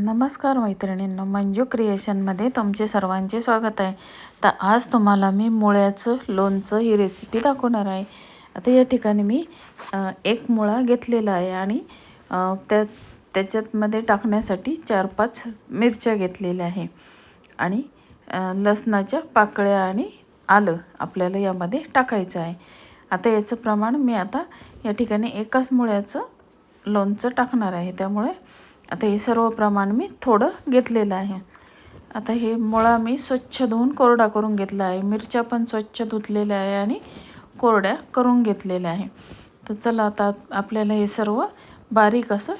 नमस्कार मैत्रिणींनो मंजू क्रिएशनमध्ये तुमचे सर्वांचे स्वागत आहे. तर आज तुम्हाला मी मुळ्याचं लोणचं ही रेसिपी दाखवणार आहे. आता या ठिकाणी मी एक मुळा घेतलेला आहे आणि त्या त्याच्यातमध्ये टाकण्यासाठी चार पाच मिरच्या घेतलेल्या आहे. आणि लसणाच्या पाकळ्या आणि आलं आपल्याला यामध्ये टाकायचं आहे. आता याचं प्रमाण मी आता या ठिकाणी एकाच मुळ्याचं लोणचं टाकणार आहे. त्यामुळे आता हे सर्व प्रमाण मी थोडं घेतलेलं आहे. आता हे मुळा मी स्वच्छ धुवून कोरडा करून घेतला आहे. मिरच्या पण स्वच्छ धुतलेल्या आहे आणि कोरड्या करून घेतलेल्या आहे. तर चला आता आपल्याला हे सर्व बारीक असं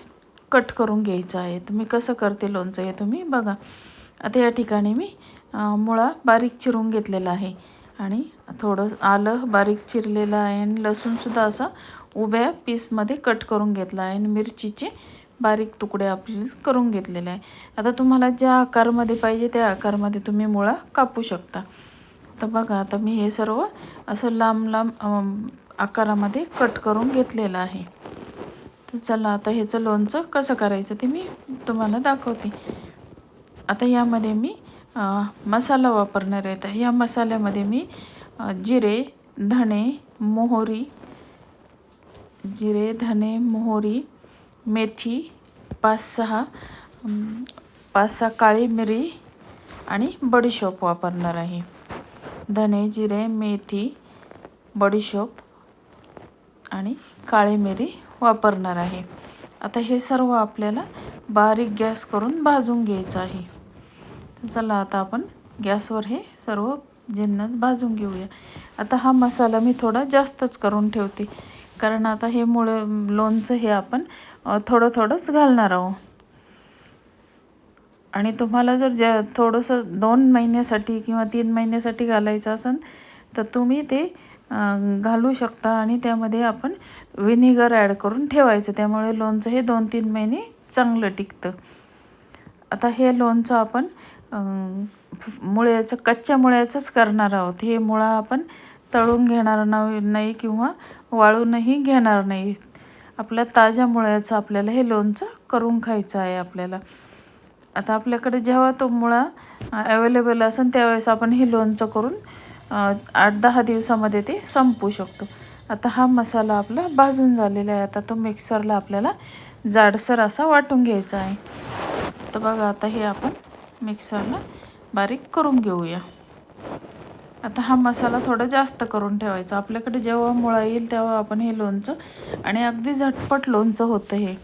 कट करून घ्यायचं आहे. तर मी कसं करते लोणचं हे तुम्ही बघा. आता या ठिकाणी मी मुळा बारीक चिरून घेतलेला आहे. आणि थोडं आलं बारीक चिरलेलं आहे आणि लसूणसुद्धा असा उभ्या पीसमध्ये कट करून घेतला आहे. आणि मिरचीचे बारीक तुकडे आपले करून घेतलेले आहे. आता तुम्हाला ज्या आकारमध्ये पाहिजे त्या आकारमध्ये तुम्ही मुळा कापू शकता. तर बघा आता मी हे सर्व असं लांब लांब आकारामध्ये कट करून घेतलेलं आहे. तर चला आता ह्याचं लोणचं कसं करायचं ते मी तुम्हाला दाखवते. आता यामध्ये मी मसाला वापरणार आहे. तर या मसाल्यामध्ये मी जिरे धणे मोहरी जिरे धणे मोहरी मेथी पाच सहा पाच सहा काळी मिरी आणि बडीशोप वापरणार आहे. धने जिरे मेथी बडीशोप आणि काळी मिरी वापरणार आहे. आता हे सर्व आपल्याला बारीक गॅस करून भाजून घ्यायचं आहे. चला आता आपण गॅसवर हे सर्व जिन्नस भाजून घेऊया. आता हा मसाला मी थोडा जास्तच करून ठेवते. कारण आता हे मुळं लोणचं हे आपण थोडं थोडंच घालणार आहोत. आणि तुम्हाला जर ज्या थोडंसं दोन महिन्यासाठी किंवा तीन महिन्यासाठी घालायचं असेल तर तुम्ही ते घालू शकता आणि त्यामध्ये आपण व्हिनेगर ॲड करून ठेवायचं. त्यामुळे लोणचं हे दोन तीन महिने चांगलं टिकतं. आता हे लोणचं आपण मुळ्याचं कच्च्या मुळ्याचंच करणार आहोत. हे मुळा आपण तळून घेणार नाही नाही किंवा वाळूनही घेणार नाही. आपल्या ताज्या मुळ्याचं आपल्याला हे लोणचं करून खायचं आहे आपल्याला. आता आपल्याकडे जेव्हा तो मुळा अवेलेबल असेल त्यावेळेस आपण हे लोणचं करून आठ दहा दिवसामध्ये ते संपू शकतो. आता हा मसाला आपला भाजून झालेला आहे. आता तो मिक्सरला आपल्याला जाडसर असा वाटून घ्यायचा आहे. तर बघा आता हे आपण मिक्सरला बारीक करून घेऊया. आता हा मसाला थोडा जास्त करून ठेवायचा. आपल्याकडे जेव्हा मुळा येईल तेव्हा आपण हे लोणचं आणि अगदी झटपट लोणचं होतं हे.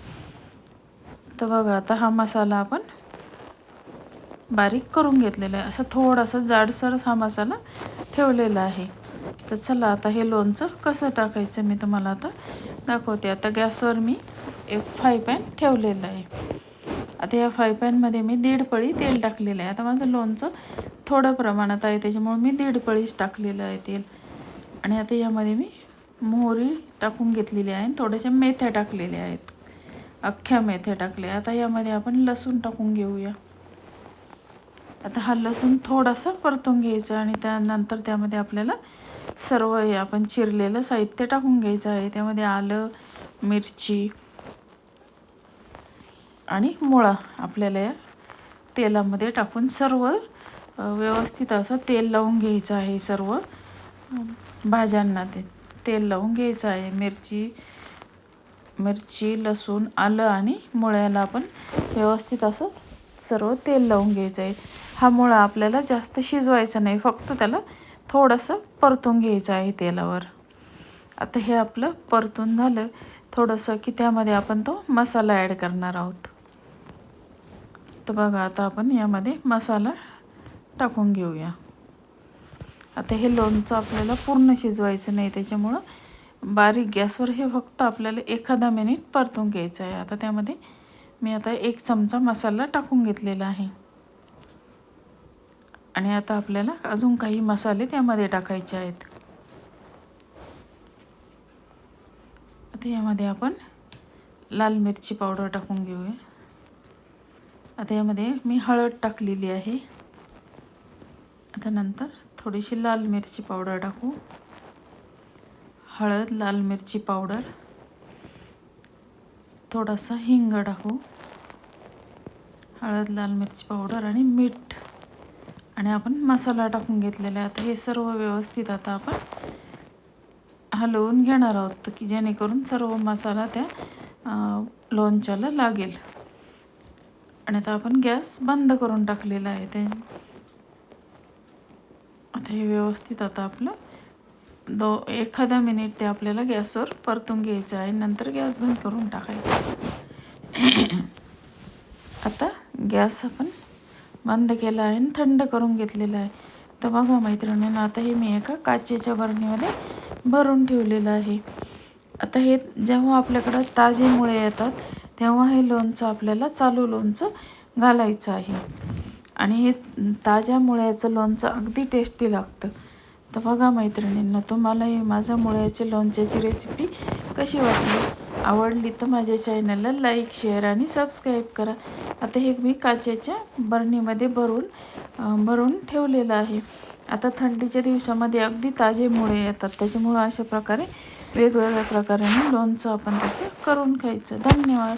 तर बघा आता हा मसाला आपण बारीक करून घेतलेला आहे. असं थोडासा जाडसरच हा मसाला ठेवलेला आहे. तर चला आता हे लोणचं कसं टाकायचं मी तुम्हाला आता दाखवते. आता गॅसवर मी एक फ्राय पॅन ठेवलेलं आहे. आता या फ्राय पॅनमध्ये मी दीड पळी तेल टाकलेलं आहे. आता माझं लोणचं थोडं प्रमाणात आहे त्याच्यामुळे मी दीड पळीच टाकलेलं आहे तेल. आणि आता यामध्ये मी मोहरी टाकून घेतलेली आहे आणि थोड्याशा मेथ्या टाकलेल्या आहेत. अख्ख्या मेथ्या टाकल्या आता यामध्ये आपण लसूण टाकून घेऊया. आता हा लसूण थोडासा परतून घ्यायचा आणि त्यानंतर त्यामध्ये आपल्याला सर्व हे आपण चिरलेलं साहित्य टाकून घ्यायचं आहे. त्यामध्ये आलं मिरची आणि मुळा आपल्याला या तेलामध्ये टाकून सर्व व्यवस्थित असं तेल लावून घ्यायचं आहे सर्व. भाज्यांना ते तेल लावून घ्यायचं आहे. मिरची मिरची लसूण आलं आणि मुळ्याला आपण व्यवस्थित असं सर्व तेल लावून घ्यायचं आहे. हा मुळा आपल्याला जास्त शिजवायचा नाही. फक्त त्याला थोडंसं परतून घ्यायचं आहे तेलावर. आता हे आपलं परतून झालं. थोडंसं की त्यामध्ये आपण तो मसाला ॲड करणार आहोत. तर बघा आता आपण यामध्ये मसाला टाकून घेऊया. आता हे लोणचं आपल्याला पूर्ण शिजवायचं नाही त्याच्यामुळं बारीक गॅसवर हे फक्त आपल्याला एखादा मिनिट परतून घ्यायचं आहे. आता त्यामध्ये मी आता एक चमचा मसाला टाकून घेतलेला आहे. आणि आता आपल्याला अजून काही मसाले त्यामध्ये टाकायचे आहेत. आता यामध्ये आपण लाल मिरची पावडर टाकून घेऊया. आता यामध्ये मी हळद टाकलेली आहे. आता नंतर थोडीशी लाल मिरची पावडर टाकू. हळद लाल मिरची पावडर. थोडासा हिंग टाकू. हळद लाल मिरची पावडर आणि मीठ. आणि आपण मसाला टाकून घेतलेला आहे. आता हे सर्व व्यवस्थित आता आपण हलवून घेणार आहोत. की जेणेकरून सर्व मसाला त्या लोणच्याला लागेल. आणि आता आपण गॅस बंद करून टाकलेला आहे. ते हे व्यवस्थित आता आपलं. दो एखादा मिनिट ते आपल्याला गॅसवर परतून घ्यायचं आहे. नंतर गॅस बंद करून टाकायचा. आता गॅस आपण बंद केला आहे आणि थंड करून घेतलेला आहे. तर बघा मैत्रिणीनं आता हे मी एका काचेच्या बरणीमध्ये भरून ठेवलेलं आहे. आता हे जेव्हा आपल्याकडं ताजे मुळे येतात तेव्हा हे लोणचं आपल्याला चालू लोणचं घालायचं आहे. आणि हे ताज्या मुळ्याचं लोणचं अगदी टेस्टी लागतं. तर बघा मैत्रिणींना तुम्हाला हे माझ्या मुळ्याच्या लोणच्याची रेसिपी कशी वाटली? आवडली तर माझ्या चॅनलला लाईक शेअर आणि सबस्क्राईब करा. आता हे मी काचेच्या बरणीमध्ये भरून भरून ठेवलेलं आहे. आता थंडीच्या दिवसामध्ये अगदी ताजे मुळे येतात. त्याच्यामुळं अशा प्रकारे वेगवेगळ्या प्रकाराने लोणचं आपण त्याचं करून खायचं धन्यवाद.